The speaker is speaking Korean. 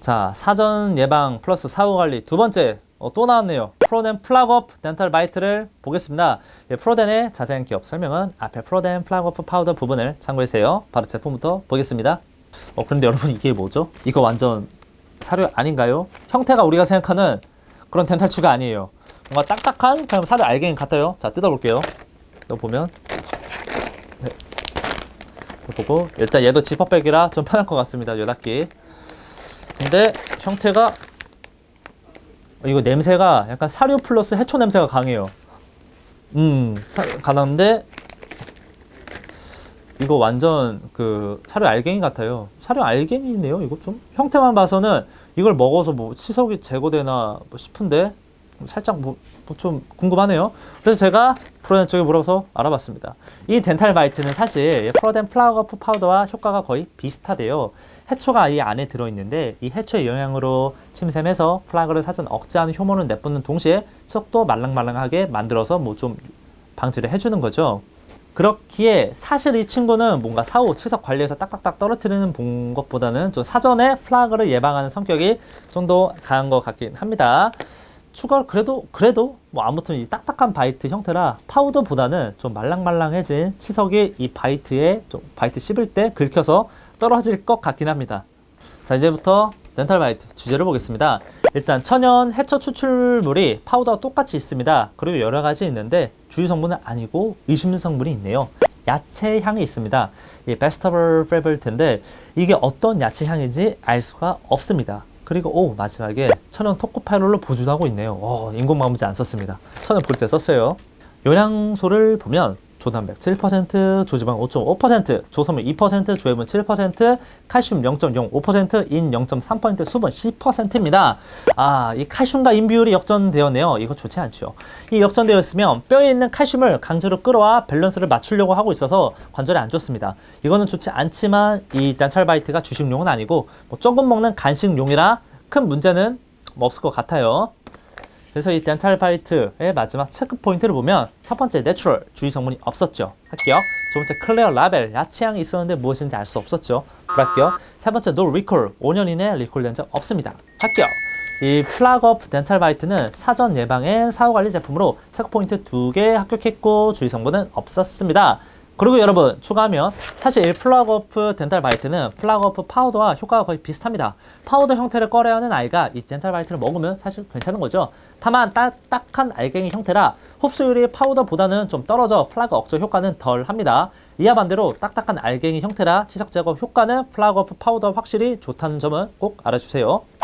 자, 사전 예방 플러스 사후 관리 두 번째 어, 또 나왔네요. 프로덴 플라그업 덴탈 바이트를 보겠습니다. 예, 프로덴의 자세한 기업 설명은 앞에 프로덴 플라그업 파우더 부분을 참고해주세요. 바로 제품부터 보겠습니다. 어, 그런데 여러분 이게 뭐죠? 이거 완전 사료 아닌가요? 형태가 우리가 생각하는 그런 덴탈추가 아니에요. 뭔가 딱딱한 그냥 사료 알갱이 같아요. 자, 뜯어볼게요. 또 보면 네. 또 보고 일단 얘도 지퍼백이라 좀 편할 것 같습니다. 요 닫기. 근데 형태가 어, 이거 냄새가 약간 사료 플러스 해초 냄새가 강해요. 음, 사, 강한데 이거 완전 그 사료 알갱이 같아요. 사료 알갱이네요. 이거 좀 형태만 봐서는 이걸 먹어서 뭐 치석이 제거되나 뭐 싶은데 살짝 뭐 좀 궁금하네요. 그래서 제가 프로덴 쪽에 물어서 알아봤습니다. 이 덴탈 바이트는 사실 프로덴 플라워프 파우더와 효과가 거의 비슷하대요. 해초가 이 안에 들어있는데 이 해초의 영향으로 침샘해서 플라그를 사전 억제하는 효모를 내뿜는 동시에 치석도 말랑말랑하게 만들어서 뭐 좀 방지를 해주는 거죠. 그렇기에 사실 이 친구는 뭔가 사후 치석 관리에서 딱딱딱 떨어뜨리는 본 것보다는 좀 사전에 플라그를 예방하는 성격이 좀 더 강한 것 같긴 합니다. 추가 그래도 그래도 뭐 아무튼 이 딱딱한 바이트 형태라 파우더보다는 좀 말랑말랑해진 치석이 이 바이트에 좀 바이트 씹을 때 긁혀서 떨어질 것 같긴 합니다. 자 이제부터 덴탈 바이트 주제를 보겠습니다. 일단 천연 해초 추출물이 파우더와 똑같이 있습니다. 그리고 여러 가지 있는데 주요 성분은 아니고 의심 성분이 있네요. 야채 향이 있습니다. 이 베스터블 페블트인데 이게 어떤 야채 향인지 알 수가 없습니다. 그리고 오 마지막에 천연 토코파롤로 보존하고 있네요. 오, 인공마무제 안 썼습니다. 천연 볼때 썼어요. 영양소를 보면 조단백 7%, 조지방 5.5%, 조섬유 2%, 조해분 7%, 칼슘 0.05%, 인 0.3%, 수분 10%입니다. 아, 이 칼슘과 인 비율이 역전되었네요. 이거 좋지 않죠. 이 역전되어 있으면 뼈에 있는 칼슘을 강제로 끌어와 밸런스를 맞추려고 하고 있어서 관절에 안 좋습니다. 이거는 좋지 않지만 이 단찰바이트가 주식용은 아니고 뭐 조금 먹는 간식용이라 큰 문제는 뭐 없을 것 같아요. 그래서 이 덴탈 바이트의 마지막 체크 포인트를 보면 첫 번째 내추럴 주의 성분이 없었죠. 할게요. 두 번째 클레어 라벨 야채향이 있었는데 무엇인지 알 수 없었죠. 할게요. 세 번째 노 리콜 5년 이내 리콜된 적 없습니다. 할게요. 이 플라그업 덴탈 바이트는 사전 예방의 사후 관리 제품으로 체크 포인트 두 개 합격했고 주의 성분은 없었습니다. 그리고 여러분 추가하면 사실 이 플라그오프 덴탈 바이트는 플라그오프 파우더와 효과가 거의 비슷합니다. 파우더 형태를 꺼려야 하는 아이가 이 덴탈 바이트를 먹으면 사실 괜찮은 거죠. 다만 딱딱한 알갱이 형태라 흡수율이 파우더보다는 좀 떨어져 플라그 억제 효과는 덜 합니다. 이와 반대로 딱딱한 알갱이 형태라 치석 제거 효과는 플라그오프 파우더 확실히 좋다는 점은 꼭 알아주세요.